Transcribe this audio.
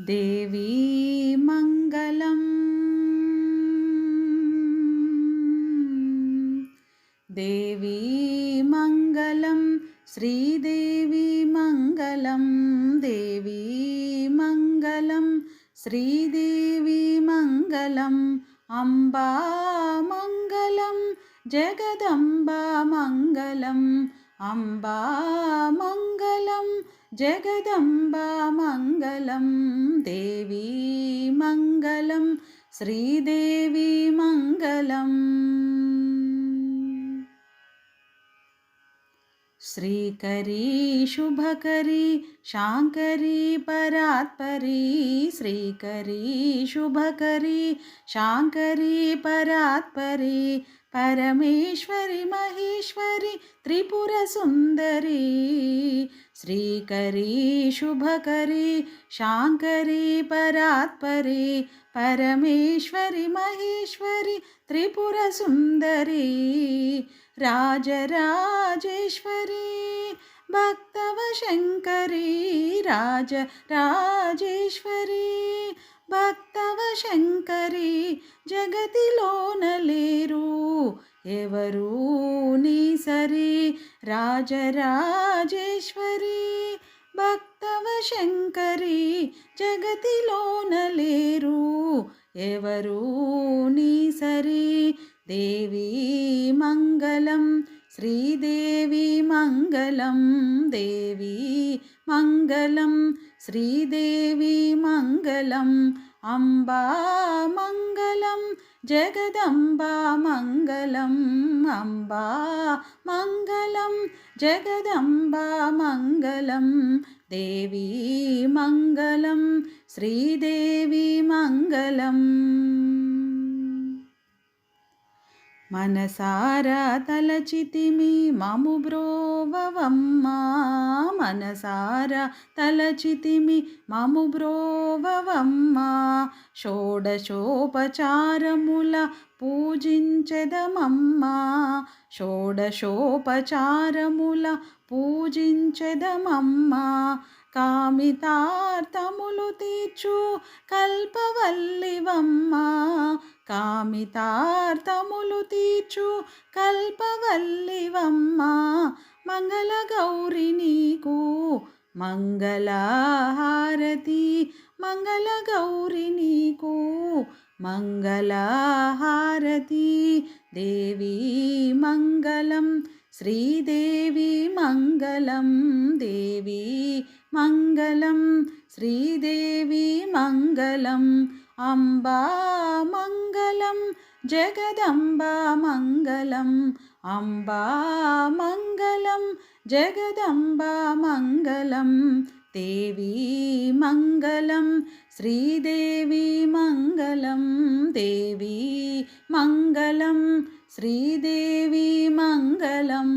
देवी मङ्गलम्। देवी मङ्गलं श्रीदेवी मङ्गलं देवी मङ्गलं अम्बा मङ्गलं जगदम्बा मङ्गलम् अम्बा मङ्गलं जगदम्बा मङ्गलं देवी मङ्गलं श्रीदेवी मङ्गलम् श्रीकरी शुभकरी शाङ्करी परात्परी श्रीकरी शुभकरी शाङ्करी परात्परी परमेश्वरि महेश्वरि त्रिपुरसुन्दरी श्रीकरी शुभकरी शाङ्करी परात्परी परमेश्वरि महेश्वरि त्रिपुरसुन्दरी राजराजेश्वरी भक्तवशङ्करी राजराजेश्वरी భక్తవశంకరి జగతిలోనలేరు ఎవరు నీ సరి రాజరాజేశ్వరి భక్తవశంకరి జగతిలోనలేరు ఎవరు నీ సరి దేవి మంగళం శ్రీదేవి మంగళం దేవి మంగళం श्रीदेवी मङ्गलम् అంబా మంగళం జగదంబా మంగళం అంబా మంగళం జగదంబా మంగళం దేవీ మంగళం శ్రీదేవి మంగళం. మనసారా తలచితిమి మము బ్రోవవమ్మా మనసారా తలచితిమి మము బ్రోవవమ్మా. షోడశోపచారముల పూజించెదమమ్మా. షోడశోపచారముల పూజించెదమమ్మా. కామితార్థములు తీర్చు కల్పవల్లివమ్మా. కామితార్థములు తీర్చు కల్పవల్లివమ్మా. మంగళగౌరి నీకు मङ्गला हारती मङ्गलगौरिणीको मङ्गला हारती देवी मङ्गलं श्रीदेवी मङ्गलं देवी मङ्गलं श्रीदेवी मङ्गलम्। అంబా మంగళం జగదంబా మంగళం. అంబా మంగళం జగదంబా మంగళం. దేవీ మంగళం శ్రీదేవి మంగళం. దేవీ మంగళం శ్రీదేవి మంగళం.